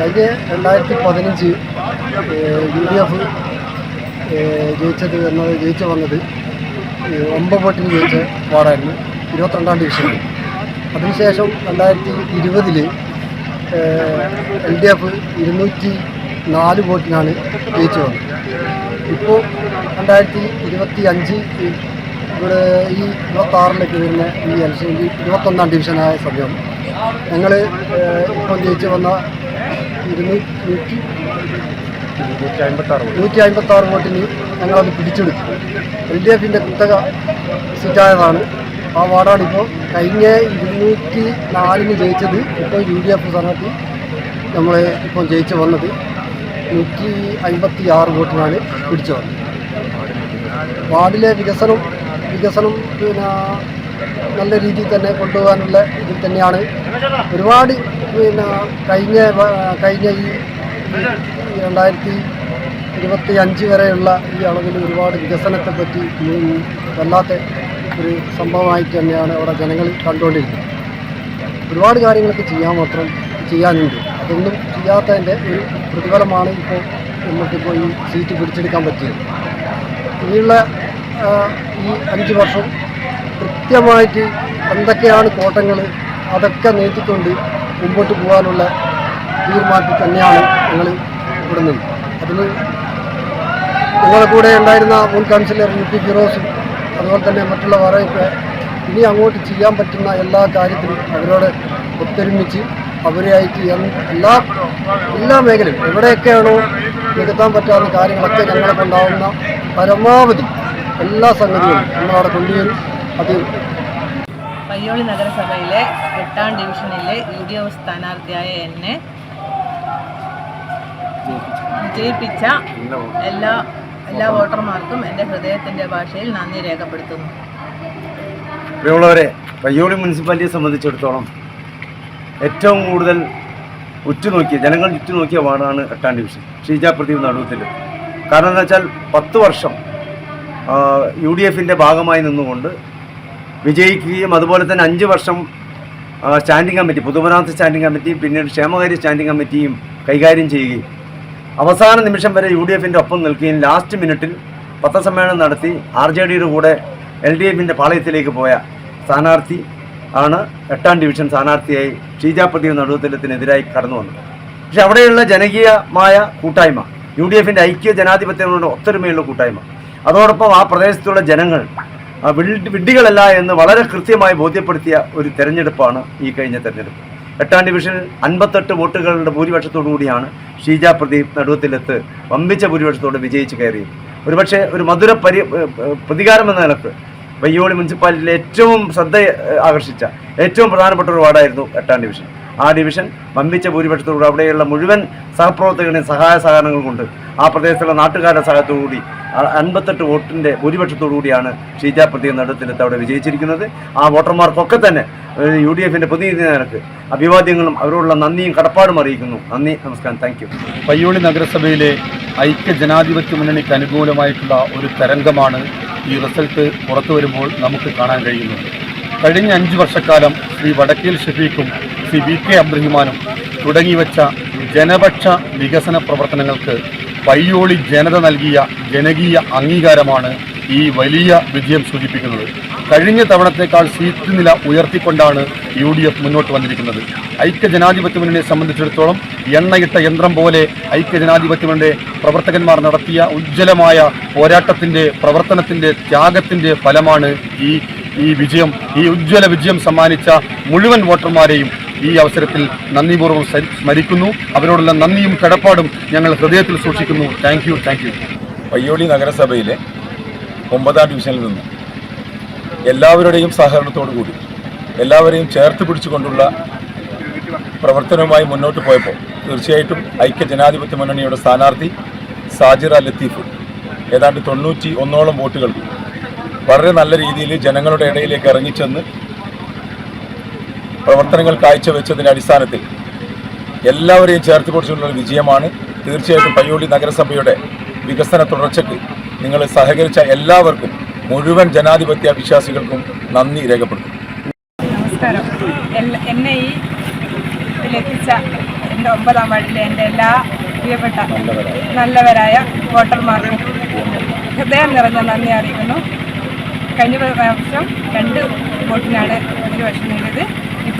കഴിഞ്ഞ രണ്ടായിരത്തി പതിനഞ്ച് യു ഡി എഫ് ജയിച്ചത് എന്നത് ജയിച്ചു വന്നത് ഒമ്പത് വോട്ടിന് ജയിച്ച വാർഡായിരുന്നു ഇരുപത്തിരണ്ടാം ഡിവിഷനിൽ. അതിനുശേഷം രണ്ടായിരത്തി ഇരുപതിൽ എൽ ഡി എഫ് ഇരുന്നൂറ്റി നാല് വോട്ടിനാണ് ജയിച്ചു വന്നത്. ഇപ്പോൾ രണ്ടായിരത്തി ഇരുപത്തി അഞ്ച് ഇവിടെ ഈ ഇരുപത്താറിലേക്ക് വരുന്ന ഈ ഇലക്ഷനിൽ ഇരുപത്തൊന്നാം ഡിവിഷനായ സമയം ഞങ്ങൾ ഇപ്പം ജയിച്ചു വന്ന ഇരുന്നൂറ്റി നൂറ്റി അമ്പത്തി ആറ് വോട്ടിന് ഞങ്ങളത് പിടിച്ചെടുത്തു. എൽ ഡി എഫിന്റെ കുത്തക സീറ്റായതാണ് ആ വാർഡാണ് ഇപ്പോൾ കഴിഞ്ഞ ഇരുന്നൂറ്റി നാലിന് ജയിച്ചത് ഇപ്പോൾ യു ഡി എഫ് സ്ഥാനാർത്ഥി നമ്മൾ ഇപ്പോൾ ജയിച്ചു വന്നത്. നൂറ്റി അമ്പത്തി ആറ് വോട്ടിനാണ് പിടിച്ചു വന്നത്. വാർഡിലെ വികസനം വികസനം പിന്നെ നല്ല രീതിയിൽ തന്നെ കൊണ്ടുപോകാനുള്ള ഇതിൽ തന്നെയാണ്. ഒരുപാട് പിന്നെ കഴിഞ്ഞ കഴിഞ്ഞ ഈ രണ്ടായിരത്തി ഇരുപത്തി അഞ്ച് വരെയുള്ള ഈ അളവിൽ ഒരുപാട് വികസനത്തെ പറ്റി വല്ലാത്ത ഒരു സംഭവമായിട്ട് തന്നെയാണ് അവിടെ ജനങ്ങൾ കണ്ടുകൊണ്ടിരിക്കുന്നത്. ഒരുപാട് കാര്യങ്ങളൊക്കെ ചെയ്യാൻ മാത്രം ചെയ്യാനുണ്ട്. അതൊന്നും ചെയ്യാത്തതിന്റെ ഒരു പ്രതിഫലമാണ് ഇപ്പോൾ നമുക്കിപ്പോൾ ഈ സീറ്റ് പിടിച്ചെടുക്കാൻ പറ്റിയത്. ഇനിയുള്ള ഈ അഞ്ച് വർഷം കൃത്യമായിട്ട് എന്തൊക്കെയാണ് കോട്ടങ്ങൾ അതൊക്കെ നീട്ടിക്കൊണ്ട് മുമ്പോട്ട് പോകാനുള്ള തീരുമാനത്തിൽ തന്നെയാണ് ഞങ്ങൾ ഇവിടുന്ന് അതിന് ഞങ്ങളുടെ കൂടെ ഉണ്ടായിരുന്ന മുൻ കൗൺസിലർ യു പി ഫിറോസും അതുപോലെ തന്നെ മറ്റുള്ള വേറെയൊക്കെ ഇനി അങ്ങോട്ട് ചെയ്യാൻ പറ്റുന്ന എല്ലാ കാര്യത്തിലും അവരോട് ഒത്തൊരുമിച്ച് അവരെയായിട്ട് എല്ലാ എല്ലാ മേഖലയും എവിടെയൊക്കെയാണോ നികത്താൻ പറ്റാവുന്ന കാര്യങ്ങളൊക്കെ ഞങ്ങളെ കൊണ്ടാവുന്ന പരമാവധി എല്ലാ സംഗതികളും നമ്മളവിടെ കൊണ്ടുവരും. അത് പയ്യോളി നഗരസഭയിലെ എട്ടാം ഡിവിഷനിലെ യു ഡി എഫ് സ്ഥാനാർത്ഥിയായ എന്നെ വിജയിപ്പിച്ച എല്ലാ എല്ലാ വോട്ടർമാർക്കും എന്റെ ഹൃദയത്തിന്റെ ഭാഷയിൽ നന്ദി രേഖപ്പെടുത്തുന്നു. പ്രിയമുള്ളവരെ പയ്യോളി മുനിസിപ്പാലിറ്റിയെ സംബന്ധിച്ചിടത്തോളം ഏറ്റവും കൂടുതൽ ഉറ്റുനോക്കിയ ജനങ്ങൾ ഉറ്റുനോക്കിയ വാർഡാണ് എട്ടാം ഡിവിഷൻ ഷീജ പ്രദീപ് നടുവത്തിൽ കാരണം എന്താ വെച്ചാൽ പത്ത് വർഷം യു ഡി എഫിന്റെ ഭാഗമായി നിന്നുകൊണ്ട് വിജയിക്കുകയും അതുപോലെ തന്നെ അഞ്ച് വർഷം സ്റ്റാൻഡിംഗ് കമ്മിറ്റി പൊതുമരാമത്ത് സ്റ്റാൻഡിംഗ് കമ്മിറ്റിയും പിന്നീട് ക്ഷേമകാര്യ സ്റ്റാൻഡിംഗ് കമ്മിറ്റിയും കൈകാര്യം ചെയ്യുകയും അവസാന നിമിഷം വരെ യു ഡി എഫിന്റെ ഒപ്പം നിൽക്കുകയും ലാസ്റ്റ് മിനിറ്റിൽ പത്രസമ്മേളനം നടത്തി ആർ ജെ ഡിയുടെ കൂടെ എൽ ഡി എഫിന്റെ പാളയത്തിലേക്ക് പോയ സ്ഥാനാർത്ഥി ആണ് എട്ടാം ഡിവിഷൻ സ്ഥാനാർത്ഥിയായി ഷീജ പ്രദീപ് നടുവത്തിലത്തിനെതിരായി കടന്നു വന്നത്. പക്ഷെ അവിടെയുള്ള ജനകീയമായ കൂട്ടായ്മ യു ഡി എഫിന്റെ ഐക്യ ജനാധിപത്യങ്ങളുടെ ഒത്തൊരുമയുള്ള കൂട്ടായ്മ അതോടൊപ്പം ആ പ്രദേശത്തുള്ള ജനങ്ങൾ വിഡ്ഢികളല്ല എന്ന് വളരെ കൃത്യമായി ബോധ്യപ്പെടുത്തിയ ഒരു തെരഞ്ഞെടുപ്പാണ് ഈ കഴിഞ്ഞ തെരഞ്ഞെടുപ്പ്. എട്ടാം ഡിവിഷനിൽ അൻപത്തെട്ട് വോട്ടുകളുടെ ഭൂരിപക്ഷത്തോടു കൂടിയാണ് ഷീജ പ്രദീപ് നടുവത്തിലെത്ത് വമ്പിച്ച ഭൂരിപക്ഷത്തോടെ വിജയിച്ച് കയറിയത്. ഒരുപക്ഷെ ഒരു മധുര പരി പ്രതികാരം എന്ന നിലയ്ക്ക് വയ്യോളി മുനിസിപ്പാലിറ്റിയിലെ ഏറ്റവും ശ്രദ്ധ ആകർഷിച്ച ഏറ്റവും പ്രധാനപ്പെട്ട ഒരു വാർഡായിരുന്നു എട്ടാം ഡിവിഷൻ. ആ ഡിവിഷൻ വമ്പിച്ച ഭൂരിപക്ഷത്തോടുകൂടി അവിടെയുള്ള മുഴുവൻ സഹപ്രവർത്തകരുടെയും സഹായ സഹകരണങ്ങൾ കൊണ്ട് ആ പ്രദേശത്തുള്ള നാട്ടുകാരുടെ സഹായത്തോടുകൂടി ആ- അൻപത്തെട്ട് വോട്ടിന്റെ ഭൂരിപക്ഷത്തോടു കൂടിയാണ് ഷീജ പ്രദീപ് നടുത്തിലെത്ത് അവിടെ വിജയിച്ചിരിക്കുന്നത്. ആ വോട്ടർമാർക്കൊക്കെ തന്നെ യു ഡി എഫിന്റെ പ്രതിനിധി അഭിവാദ്യങ്ങളും അവരോടുള്ള നന്ദിയും കടപ്പാടും അറിയിക്കുന്നു. നന്ദി നമസ്കാരം. താങ്ക് യു പയ്യോളി നഗരസഭയിലെ ഐക്യ ജനാധിപത്യ മുന്നണിക്ക് അനുകൂലമായിട്ടുള്ള ഒരു തരംഗമാണ് ഈ റിസൾട്ട് പുറത്തു വരുമ്പോൾ നമുക്ക് കാണാൻ കഴിയുന്നത്. കഴിഞ്ഞ അഞ്ച് വർഷക്കാലം ശ്രീ വടക്കേൽ ഷഫീഖും ശ്രീ വി കെ അബ്രഹിമാനും തുടങ്ങിവെച്ച ജനപക്ഷ വികസന പ്രവർത്തനങ്ങൾക്ക് പയ്യോളി ജനത നൽകിയ ജനകീയ അംഗീകാരമാണ് ഈ വലിയ വിജയം സൂചിപ്പിക്കുന്നത്. കഴിഞ്ഞ തവണത്തേക്കാൾ സീറ്റ് നില ഉയർത്തിക്കൊണ്ടാണ് യു ഡി എഫ് മുന്നോട്ട് വന്നിരിക്കുന്നത്. ഐക്യ ജനാധിപത്യ മുന്നണിയെ സംബന്ധിച്ചിടത്തോളം എണ്ണയിട്ട യന്ത്രം പോലെ ഐക്യ ജനാധിപത്യ മുന്നണിയുടെ പ്രവർത്തകന്മാർ നടത്തിയ ഉജ്ജ്വലമായ പോരാട്ടത്തിന്റെ പ്രവർത്തനത്തിന്റെ ത്യാഗത്തിന്റെ ഫലമാണ് ഈ ഈ വിജയം ഈ ഉജ്ജ്വല വിജയം സമ്മാനിച്ച മുഴുവൻ വോട്ടർമാരെയും ഈ അവസരത്തിൽ നന്ദിപൂർവം സ്മരിക്കുന്നു. അവരോടുള്ള നന്ദിയും കടപ്പാടും ഞങ്ങൾ ഹൃദയത്തിൽ സൂക്ഷിക്കുന്നു. Thank you thank you Payyoli നഗരസഭയിലെ ഒമ്പതാം ഡിവിഷനിൽ നിന്ന് എല്ലാവരുടെയും സഹകരണത്തോടു കൂടി എല്ലാവരെയും ചേർത്ത് പിടിച്ചുകൊണ്ടുള്ള പ്രവർത്തനവുമായി മുന്നോട്ട് പോയപ്പോൾ തീർച്ചയായിട്ടും ഐക്യ ജനാധിപത്യ മുന്നണിയുടെ സ്ഥാനാർത്ഥി സാജിറ ലത്തീഫ് ഏതാണ്ട് തൊണ്ണൂറ്റി ഒന്നോളം വോട്ടുകൾ വളരെ നല്ല രീതിയിൽ ജനങ്ങളുടെ ഇടയിലേക്ക് ഇറങ്ങിച്ചെന്ന് പ്രവർത്തനങ്ങൾ കാഴ്ചവെച്ചതിന്റെ അടിസ്ഥാനത്തിൽ എല്ലാവരെയും ചേർത്ത് പിടിച്ചുകൊണ്ടുള്ള വിജയമാണ്. തീർച്ചയായിട്ടും പയ്യോളി നഗരസഭയുടെ വികസന തുടർച്ചയ്ക്ക് നിങ്ങൾ സഹകരിച്ച എല്ലാവർക്കും മുഴുവൻ ജനാധിപത്യ വിശ്വാസികൾക്കും നന്ദി രേഖപ്പെടുത്തുന്നു. നമസ്കാരം. എന്നെ ഈ ഇതിലെത്തിച്ച എന്റെ ഒമ്പതാം വാർഡിലെ എന്റെ എല്ലാ പ്രിയപ്പെട്ട നല്ലവരായ വോട്ടർമാർക്കും ഹൃദയം നിറഞ്ഞ നന്ദി അറിയിക്കുന്നു. കഴിഞ്ഞ പ്രാവശ്യം രണ്ട് വോട്ടിനാണ് ഒരു വർഷം നേടിയത്.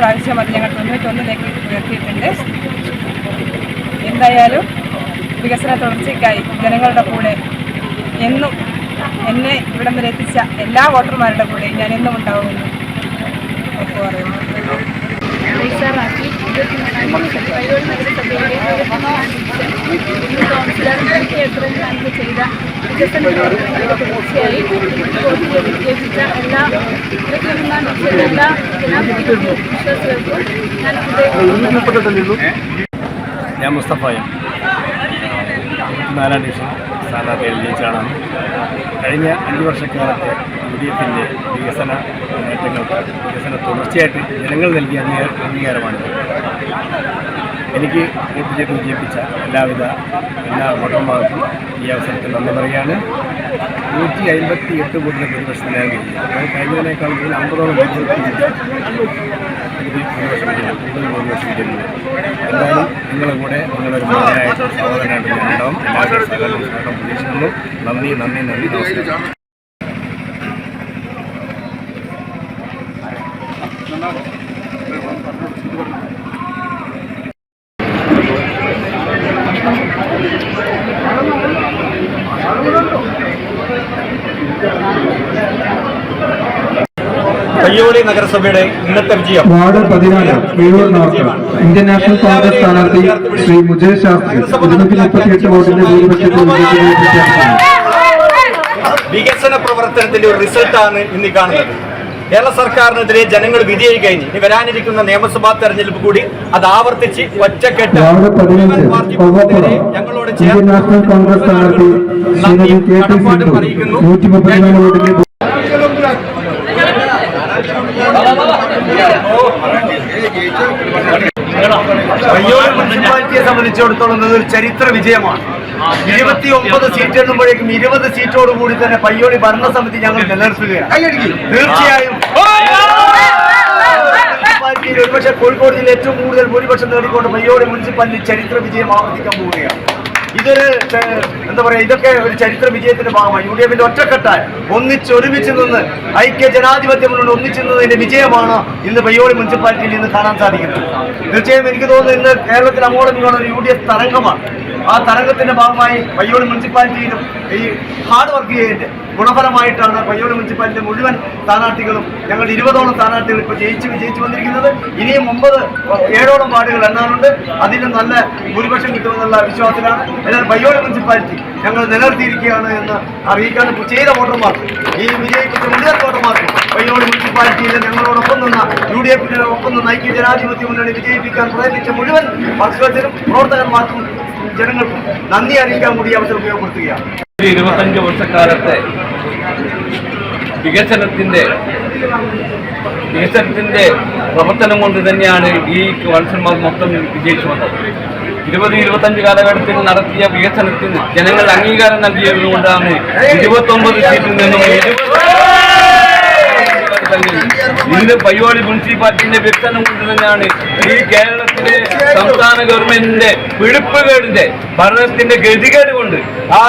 ഇപ്രാവശ്യം അത് ഞങ്ങൾ തൊണ്ണൂറ്റൊന്നിലേക്ക് ഉയർത്തിയിട്ടുണ്ട്. എന്തായാലും വികസന തുടർച്ചയ്ക്കായി ജനങ്ങളുടെ കൂടെ എന്നും എന്നെ ഇവിടം വരെ എത്തിച്ച എല്ലാ വോട്ടർമാരുടെ കൂടെ ഞാൻ എന്നും ഉണ്ടാവുമെന്ന് പറയുന്നു. എല്ലാ ഞാൻ ഞാൻ മുസ്തഫായും നാലാം ഡിവിഷൻ സ്ഥാനാർത്ഥിയിൽ ജയിച്ചാണ് കഴിഞ്ഞ അഞ്ച് വർഷക്കാലത്തെ ഡി എഫിന്റെ വികസന നേട്ടങ്ങൾക്ക് വികസന തുടർച്ചയായിട്ട് ജനങ്ങൾ നൽകിയ അംഗീകാര അംഗീകാരമാണിത് എനിക്ക് വോട്ട് ചെയ്ത് വിജയിപ്പിച്ച എല്ലാവിധ എല്ലാ വോട്ടർമാർക്കും ഈ അവസരത്തിൽ നന്ദി പറയുകയാണ്. നൂറ്റി അൻപത്തി എട്ട് കോടിയുടെ പ്രതിപക്ഷം നേടി അത് കഴിഞ്ഞതിനേക്കാൾ കൂടുതൽ അമ്പതോളം എന്തായാലും നിങ്ങളുടെ കൂടെ നിങ്ങളൊരു മകനായിട്ട് സഹോദരനായിട്ട് ഞാൻ ഉണ്ടാവും. എല്ലാവരും സഹകരണം പ്രതീക്ഷിക്കുന്നു. നന്ദി നന്ദി നന്ദി. നമസ്കാരം. പയ്യോളി നഗരസഭയുടെ ഇന്നത്തെ വിജയം. വാർഡ് പതിനാല് Meyoor north. Indian National Congress സ്ഥാനാർത്ഥി ശ്രീ മുജേഷ് ശാസ്ത്രി. ഇരുന്നൂറ്റി മുപ്പത്തിയെട്ട് വോട്ടിന്റെ ഭൂരിപക്ഷത്തിൽ വികസന പ്രവർത്തനത്തിന്റെ ഒരു റിസൾട്ടാണ് ഇന്ന് കാണുന്നത്. കേരള സർക്കാരിനെതിരെ ജനങ്ങൾ വിധിയായി കഴിഞ്ഞ്. ഇനി വരാനിരിക്കുന്ന നിയമസഭാ തെരഞ്ഞെടുപ്പ് കൂടി അത് ആവർത്തിച്ച് ഒറ്റക്കെട്ട് ഞങ്ങളോട് ചേർന്ന് നാഷണൽ കോൺഗ്രസ് സ്ഥാനാർത്ഥി ശ്രീമതി കെ ടി സിന്ധു നൂറ്റി മുപ്പത്തിനാല് വോട്ടിന്റെ പയ്യോളി മുനിസിപ്പാലിറ്റിയെ സംബന്ധിച്ചിടത്തോളം ഒരു ചരിത്ര വിജയമാണ്. ഇരുപത്തി ഒമ്പത് സീറ്റ് എണ്ണുമ്പോഴേക്കും ഇരുപത് സീറ്റോട് കൂടി തന്നെ പയ്യോളി ഭരണസമിതി ഞങ്ങൾ നിലനിർത്തുകയാണ്. തീർച്ചയായും. മുനിസിപ്പാലിറ്റിയിൽ ഒരുപക്ഷെ കോഴിക്കോട് ജില്ല ഏറ്റവും കൂടുതൽ ഭൂരിപക്ഷം നേടിക്കൊണ്ട് പയ്യോളി മുനിസിപ്പാലിറ്റി ചരിത്ര വിജയം ആവർത്തിക്കാൻ പോവുകയാണ്. ഇതൊരു എന്താ പറയാ ഇതൊക്കെ ഒരു ചരിത്ര വിജയത്തിന്റെ ഭാഗമാണ്. യു ഡി എഫിന്റെ ഒറ്റക്കെട്ടായി. ഒന്നിച്ച് ഒരുമിച്ച് നിന്ന് ഐക്യ ജനാധിപത്യം മുന്നോട്ട് ഒന്നിച്ച് നിന്നതിന്റെ വിജയമാണ് ഇന്ന് പയ്യോളി മുനിസിപ്പാലിറ്റിയിൽ ഇന്ന് കാണാൻ സാധിക്കുന്നത്. തീർച്ചയായും എനിക്ക് തോന്നുന്നു ഇന്ന് കേരളത്തിൽ ഇങ്ങോട്ട് ഒരു യു ഡി എഫ് തരംഗമാണ്. ആ തരംഗത്തിന്റെ ഭാഗമായി പയ്യോളി മുനിസിപ്പാലിറ്റിയിലും ഈ ഹാർഡ് വർക്ക് ചെയ്തതിന്റെ ഗുണഫലമായിട്ടാണ് പയ്യോളി മുനിസിപ്പാലിറ്റിയിലെ മുഴുവൻ സ്ഥാനാർത്ഥികളും ഞങ്ങൾ ഇരുപതോളം സ്ഥാനാർത്ഥികൾ ഇപ്പോൾ ജയിച്ച് വിജയിച്ചു വന്നിരിക്കുന്നത്. ഇനിയും ഒമ്പത് ഏഴോളം വാർഡുകൾ എണ്ണാനുണ്ട്. അതിലും നല്ല ഭൂരിപക്ഷം കിട്ടുമെന്നുള്ള വിശ്വാസത്തിലാണ് എന്നാൽ പയ്യോളി മുനിസിപ്പാലിറ്റി ഞങ്ങൾ നിലനിർത്തിയിരിക്കുകയാണ് എന്ന് അറിയിക്കാൻ ചെയ്ത വോട്ടർമാർക്ക് ഈ വിജയിപ്പിച്ച മുഴുവൻ വോട്ടർമാർക്കും പയ്യോളി മുനിസിപ്പാലിറ്റിയിൽ ഞങ്ങളോടൊപ്പം നിന്ന യു ഡി എഫിന്റെ ഒപ്പം നിന്ന് ഐക്യ ജനാധിപത്യ മുന്നണി വിജയിപ്പിക്കാൻ പ്രയത്നിച്ച മുഴുവൻ വർഷത്തിനും പ്രവർത്തകന്മാർക്കും ജനങ്ങൾക്കും നന്ദി അറിയിക്കാൻ കൂടി അവസരം ഉപയോഗപ്പെടുത്തുകയാണ്. ഇരുപത്തഞ്ച് വർഷക്കാലത്തെ വികസനത്തിന്റെ വികസനത്തിന്റെ പ്രവർത്തനം കൊണ്ട് തന്നെയാണ് ഈ മനുഷ്യന്മാർ മൊത്തം വിജയിച്ചു വന്നത്. ഇരുപത് ഇരുപത്തഞ്ച് കാലഘട്ടത്തിൽ നടത്തിയ വികസനത്തിന് ജനങ്ങൾ അംഗീകാരം നൽകിയതുകൊണ്ടാണ് ഇരുപത്തൊമ്പത് സീറ്റിൽ നിന്നും ഇന്ന് പയ്യോളി മുനിസിപ്പാലിറ്റിന്റെ വികസനം കൊണ്ട് തന്നെയാണ് ഈ കേരളത്തിലെ സംസ്ഥാന ഗവൺമെന്റിന്റെ പിടിപ്പുകേടിന്റെ ഭരണത്തിന്റെ ഗതികേട് കൊണ്ട് ആ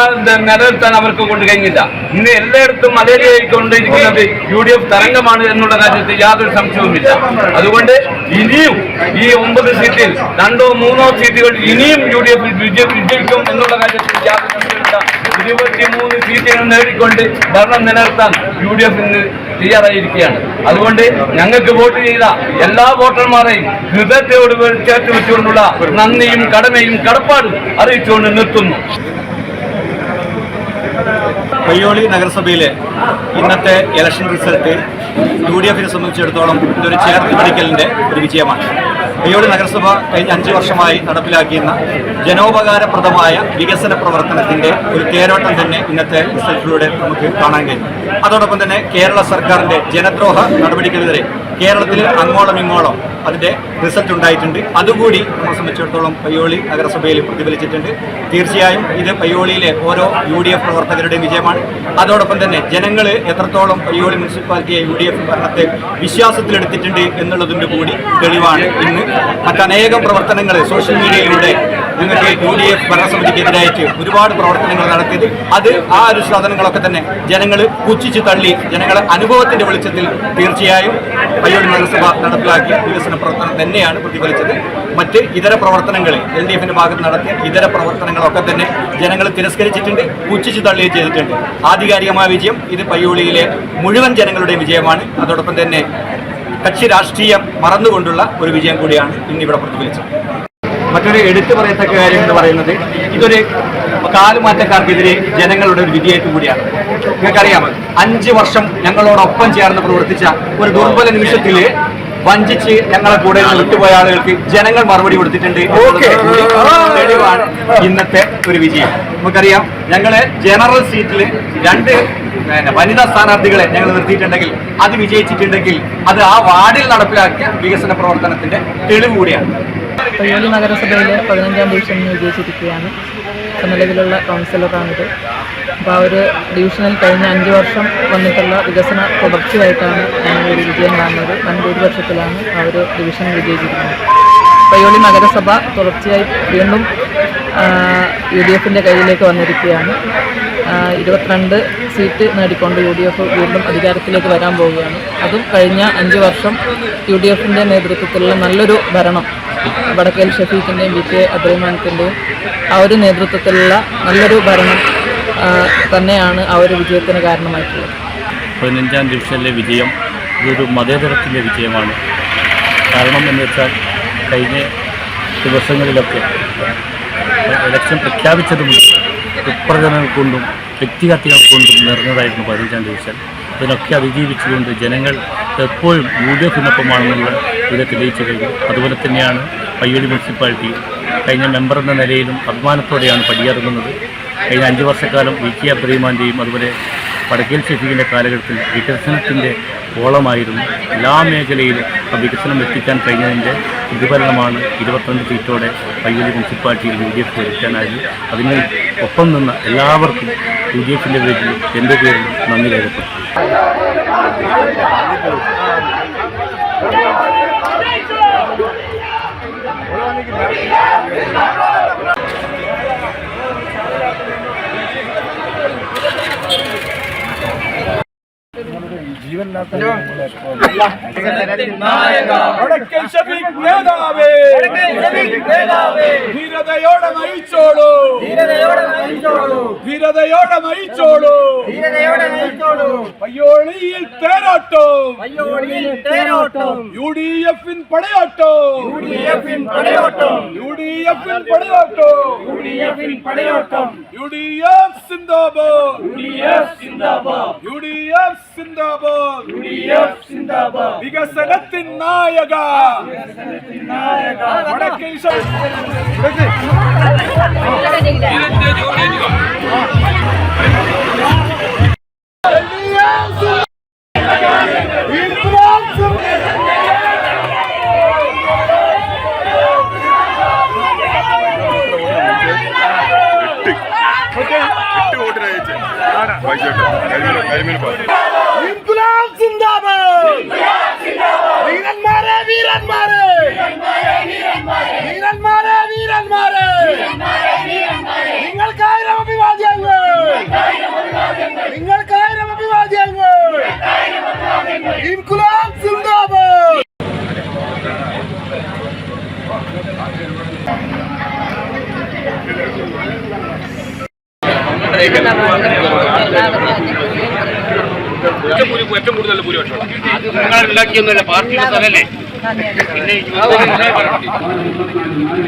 നിലനിർത്താൻ അവർക്ക് കൊണ്ട് കഴിഞ്ഞില്ല. ഇന്ന് എല്ലായിടത്തും മലേറിയായിക്കൊണ്ടിരിക്കുന്നത് യു ഡി എഫ് തരംഗമാണ് എന്നുള്ള കാര്യത്തിൽ യാതൊരു സംശയവുമില്ല. അതുകൊണ്ട് ഇനിയും ഈ ഒമ്പത് സീറ്റിൽ രണ്ടോ മൂന്നോ സീറ്റുകൾ ഇനിയും യു ഡി എഫ് വിജയിക്കും എന്നുള്ള കാര്യത്തിൽ യാതൊരു സംശയമില്ല ഇരുപത്തിമൂന്ന് സീറ്റുകൾ നേടിക്കൊണ്ട് ഭരണം നിലനിർത്താൻ യു ഡി എഫ് ഇന്ന് തയ്യാറായിരിക്കുകയാണ്. അതുകൊണ്ട് ഞങ്ങൾക്ക് വോട്ട് ചെയ്ത എല്ലാ വോട്ടർമാരെയും ഹൃദയത്തോട് ചേർത്ത് വെച്ചുകൊണ്ടുള്ള നന്ദിയും കടമയും കടപ്പാടും അറിയിച്ചുകൊണ്ട് നിർത്തുന്നു. പയ്യോളി നഗരസഭയിലെ ഇന്നത്തെ ഇലക്ഷൻ റിസൾട്ട് യു ഡി എഫിനെ സംബന്ധിച്ചിടത്തോളം ഇതൊരു ചേർത്ത് പിടിക്കലിന്റെ ഒരു വിജയമാണ്. പയ്യോളി നഗരസഭ കഴിഞ്ഞ അഞ്ച് വർഷമായി നടപ്പിലാക്കിയെന്ന ജനോപകാരപ്രദമായ വികസന പ്രവർത്തനത്തിന്റെ ഒരു തേരോട്ടം തന്നെ ഇന്നത്തെ റിസൾട്ടിലൂടെ നമുക്ക് കാണാൻ കഴിയും. അതോടൊപ്പം തന്നെ കേരള സർക്കാരിന്റെ ജനദ്രോഹ നടപടിക്കെതിരെ കേരളത്തിൽ അങ്ങോളം ഇങ്ങോളം അതിന്റെ റിസൾട്ട് ഉണ്ടായിട്ടുണ്ട്. അതുകൂടി നമ്മളെ സംബന്ധിച്ചിടത്തോളം പയ്യോളി നഗരസഭയിൽ പ്രതിഫലിച്ചിട്ടുണ്ട്. തീർച്ചയായും ഇത് പയ്യോളിയിലെ ഓരോ യു ഡി എഫ് പ്രവർത്തകരുടെയും വിജയമാണ്. അതോടൊപ്പം തന്നെ ജനങ്ങൾ എത്രത്തോളം പയ്യോളി മുനിസിപ്പാലിറ്റിയെ യു ഡി എഫ് ഭരണത്തെ വിശ്വാസത്തിലെടുത്തിട്ടുണ്ട് എന്നുള്ളതിന്റെ കൂടി തെളിവാണ് ഇന്ന്. മറ്റനേകം പ്രവർത്തനങ്ങൾ സോഷ്യൽ മീഡിയയിലൂടെ നിങ്ങൾക്ക് യു ഡി എഫ് ഭരണസമിതിക്കെതിരായിട്ട് ഒരുപാട് പ്രവർത്തനങ്ങൾ നടത്തിയത്. അത് ആ ഒരു സാധനങ്ങളൊക്കെ തന്നെ ജനങ്ങൾ പുച്ഛിച്ച് തള്ളി ജനങ്ങളെ അനുഭവത്തിന്റെ വെളിച്ചത്തിൽ തീർച്ചയായും പയ്യോളി നഗരസഭ നടപ്പിലാക്കിയ വികസന പ്രവർത്തനം തന്നെയാണ് പ്രതിഫലിച്ചത്. മറ്റ് ഇതര പ്രവർത്തനങ്ങൾ എൽ ഡി എഫിന്റെ ഭാഗത്ത് നടത്തിയ ഇതര പ്രവർത്തനങ്ങളൊക്കെ തന്നെ ജനങ്ങൾ തിരസ്കരിച്ചിട്ടുണ്ട് പുച്ഛിച്ച് തള്ളുകയും ചെയ്തിട്ടുണ്ട്. ആധികാരികമായ വിജയം ഇത് പയ്യോളിയിലെ മുഴുവൻ ജനങ്ങളുടെയും വിജയമാണ്. അതോടൊപ്പം തന്നെ കക്ഷി രാഷ്ട്രീയം മറന്നുകൊണ്ടുള്ള ഒരു വിജയം കൂടിയാണ് ഇന്നിവിടെ പ്രതിഫലിച്ചത്. മറ്റൊരു എടുത്തു പറയത്തക്ക കാര്യം എന്ന് പറയുന്നത് ഇതൊരു കാലുമാറ്റക്കാർക്കെതിരെ ജനങ്ങളുടെ ഒരു വിധിയായിട്ട് കൂടിയാണ്. നിങ്ങൾക്കറിയാം അഞ്ച് വർഷം ഞങ്ങളോടൊപ്പം ചേർന്ന് പ്രവർത്തിച്ച ഒരു ദുർബല നിമിഷത്തിൽ വഞ്ചിച്ച് ഞങ്ങളെ കൂടെ വിട്ടുപോയ ആളുകൾക്ക് ജനങ്ങൾ മറുപടി കൊടുത്തിട്ടുണ്ട് തെളിവാണ് ഇന്നത്തെ ഒരു വിജയം. നമുക്കറിയാം ഞങ്ങൾ ജനറൽ സീറ്റിൽ രണ്ട് വനിതാ സ്ഥാനാർത്ഥികളെ ഞങ്ങൾ നിർത്തിയിട്ടുണ്ടെങ്കിൽ അത് വിജയിച്ചിട്ടുണ്ടെങ്കിൽ അത് ആ വാർഡിൽ നടപ്പിലാക്കിയ വികസന പ്രവർത്തനത്തിന്റെ തെളിവ് കൂടിയാണ്. പയ്യോളി നഗരസഭയിലെ പതിനഞ്ചാം ഡിവിഷനിൽ വിജയിച്ചിരിക്കുകയാണ് നിലവിലുള്ള കൗൺസിലറാണിത്. അപ്പോൾ ആ ഒരു ഡിവിഷനിൽ കഴിഞ്ഞ അഞ്ച് വർഷം വന്നിട്ടുള്ള വികസന തുടർച്ചയായിട്ടാണ് ഞങ്ങളൊരു വിജയം കാണുന്നത്. വൻ ഭൂരിപക്ഷത്തിലാണ് ആ ഒരു ഡിവിഷൻ വിജയിച്ചിരിക്കുന്നത്. പയ്യോളി നഗരസഭ തുടർച്ചയായി വീണ്ടും യു ഡി എഫിന്റെ കയ്യിലേക്ക് വന്നിരിക്കുകയാണ്. ഇരുപത്തിരണ്ട് സീറ്റ് നേടിക്കൊണ്ട് യു ഡി എഫ് വീണ്ടും അധികാരത്തിലേക്ക് വരാൻ പോവുകയാണ്. അതും കഴിഞ്ഞ അഞ്ച് വർഷം യു ഡി എഫിന്റെ നേതൃത്വത്തിലുള്ള നല്ലൊരു ഭരണം വടക്കേൽ ഷഫീഖിന്റെയും വി കെ അബ്ദുറഹ്മാനത്തിന്റെയും ആ ഒരു നേതൃത്വത്തിലുള്ള നല്ലൊരു ഭരണം തന്നെയാണ് ആ ഒരു വിജയത്തിന് കാരണമായിട്ടുള്ളത്. പതിനഞ്ചാം ഡിവിഷനിലെ വിജയം ഇതൊരു മതേതരത്തിന്റെ വിജയമാണ്. കാരണം എന്ന് വെച്ചാൽ കഴിഞ്ഞ ദിവസങ്ങളിലൊക്കെ ഇലക്ഷൻ പ്രഖ്യാപിച്ചതും മുതൽ കുപ്രചരണങ്ങൾ കൊണ്ടും വ്യക്തിഹത്യകൾ കൊണ്ടും നിറഞ്ഞതായിരുന്നു പതിനഞ്ചാം ഡിവിഷൻ ഇതിനൊക്കെ അതിജീവിച്ചുകൊണ്ട് ജനങ്ങൾ എപ്പോഴും യു ഡി എഫിനൊപ്പമാണെന്നുള്ള ഇത് തെളിയിച്ചു കഴിഞ്ഞു. അതുപോലെ തന്നെയാണ് പയ്യോളി മുനിസിപ്പാലിറ്റി കഴിഞ്ഞ മെമ്പർ എന്ന നിലയിലും അഭിമാനത്തോടെയാണ് പടിയിറങ്ങുന്നത്. കഴിഞ്ഞ അഞ്ച് വർഷക്കാലം വി കെ അബ്ദുറഹിമാന്റെയും അതുപോലെ വടക്കേൽ ഷെഫീഖിന്റെ കാലഘട്ടത്തിൽ വികസനത്തിന്റെ ഓളമായിരുന്നു. എല്ലാ മേഖലയിലും ആ വികസനം എത്തിക്കാൻ കഴിഞ്ഞതിന്റെ പ്രതിഫലനമാണ് ഇരുപത്തിരണ്ട് സീറ്റോടെ പയ്യലി മുനിസിപ്പാലിറ്റിയിൽ യു ഡി എഫ് ഭരിക്കാനായത് അതിന് ഒപ്പം നിന്ന എല്ലാവർക്കും യു ഡി എഫിന്റെ പേരിൽ എന്റെ പേരിൽ നന്ദി ഷഫീഖ് ധീരതയോടെ നയിച്ചോളൂ. ധീരതയോടെ നയിച്ചോളൂ പയ്യോളിയിൽ തേരോട്ടം. യു ഡി എഫിൻ പടയോട്ടം. യു ഡി എഫിൻ പടയോട്ടം. യു ഡി എഫ് സിന്ദാബാദ്. യു ഡി എഫ് സിന്ദാബാദ്. വികസനത്തിൻ നായക. വികസനത്തിൻ നായക. വടക്കേ ഇൻകുലാബ്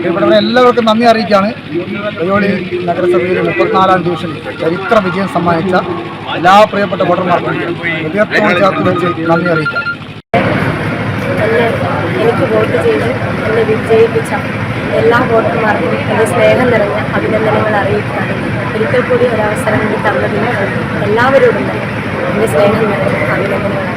ഇവിടെ എല്ലാവർക്കും നന്ദി അറിയിക്കുകയാണ്. അയ്യോളി നഗരസഭയിലെ മുപ്പത്തിനാലാം ഡിവിഷൻ ചരിത്ര വിജയം സമ്മാനിച്ച എല്ലാ പ്രിയപ്പെട്ട വോട്ടർമാർക്കും ഹൃദയത്തോട് ചേർത്ത് വെച്ച് നന്ദി അറിയിക്കാം. എനിക്ക് വോട്ട് ചെയ്ത് എന്നെ വിജയിപ്പിച്ച എല്ലാ വോട്ടർമാർക്കും എന്റെ സ്നേഹം നിറഞ്ഞ അഭിനന്ദനങ്ങൾ അറിയിക്കാനും ഒരിക്കൽ കൂടി ഒരവസരം കൂടി തന്നതിന് എല്ലാവരോടും തന്നെ എന്റെ സ്നേഹം നിറഞ്ഞ അഭിനന്ദനങ്ങൾ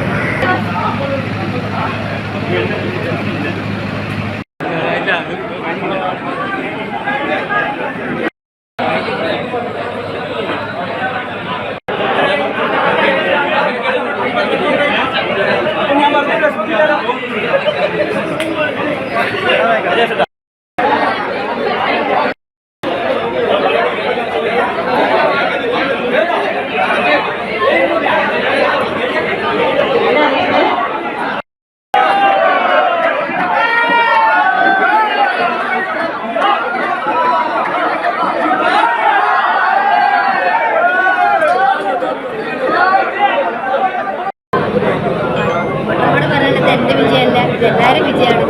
ഒരുപാട് പറയണത് എന്റെ വിജയമല്ല ഇത് എല്ലാവരും വിജയമാണ്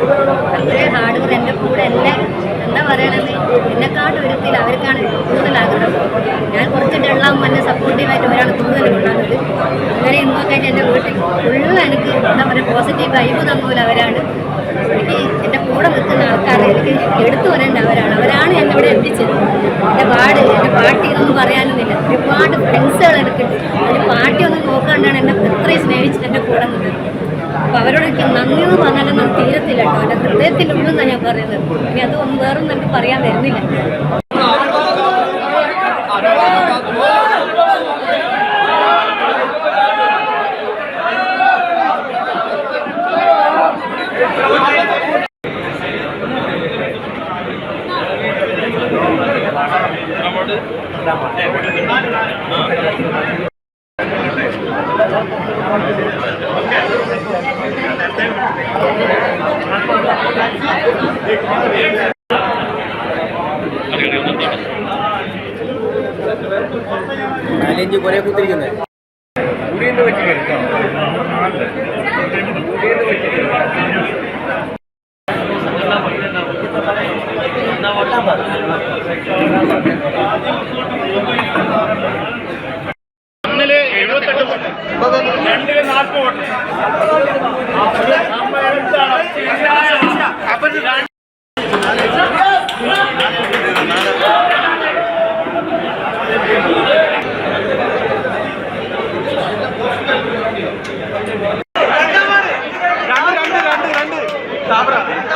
അത്രയും ഹാർഡ് വർക്ക് എന്റെ കൂടെ എല്ലാം എന്താ പറയണത് എന്നെക്കാട്ടും ഒരുത്തിൽ അവർക്കാണ് കൂടുതൽ ആഗ്രഹം. ഞാൻ കുറച്ച് ഡെള്ളാം എന്നെ സപ്പോർട്ടീവായിട്ട് ഒരാൾ കൂടുതൽ കൊണ്ടാണത് അങ്ങനെ ഇന്നൊക്കെ എന്റെ വീട്ടിൽ ഫുള്ള് എനിക്ക് എന്താ പറയുക പോസിറ്റീവ് വൈബ് തന്നൂല അവരാണ്. എനിക്ക് എന്റെ കൂടെ നിൽക്കുന്ന ആൾക്കാർ എനിക്ക് എടുത്തു വരേണ്ട അവരാണ്. അവരാണ് എന്നെ ഇവിടെ എത്തിച്ചത് എന്റെ പാട് എന്റെ പാർട്ടി എന്നൊന്നും പറയാനൊന്നുമില്ല. ഒരുപാട് ഫ്രണ്ട്സുകൾ എനിക്കുണ്ട് അതിന്റെ പാർട്ടി ഒന്നും നോക്കാണ്ടാണ് എന്നെ ഇത്രയും സ്നേഹിച്ചിട്ട് എന്റെ കൂടെ നിന്നത്. അപ്പോൾ അവരോടൊക്കെ നന്ദി എന്ന് പറഞ്ഞാലൊന്നും തീരത്തില്ല കേട്ടോ. എന്റെ ഹൃദയത്തിലുണ്ടെന്നാണ് ഞാൻ പറയുന്നത്. ഇനി അതൊന്നും വേറൊന്നും എനിക്ക് പറയാൻ വരുന്നില്ല. Tá bravo.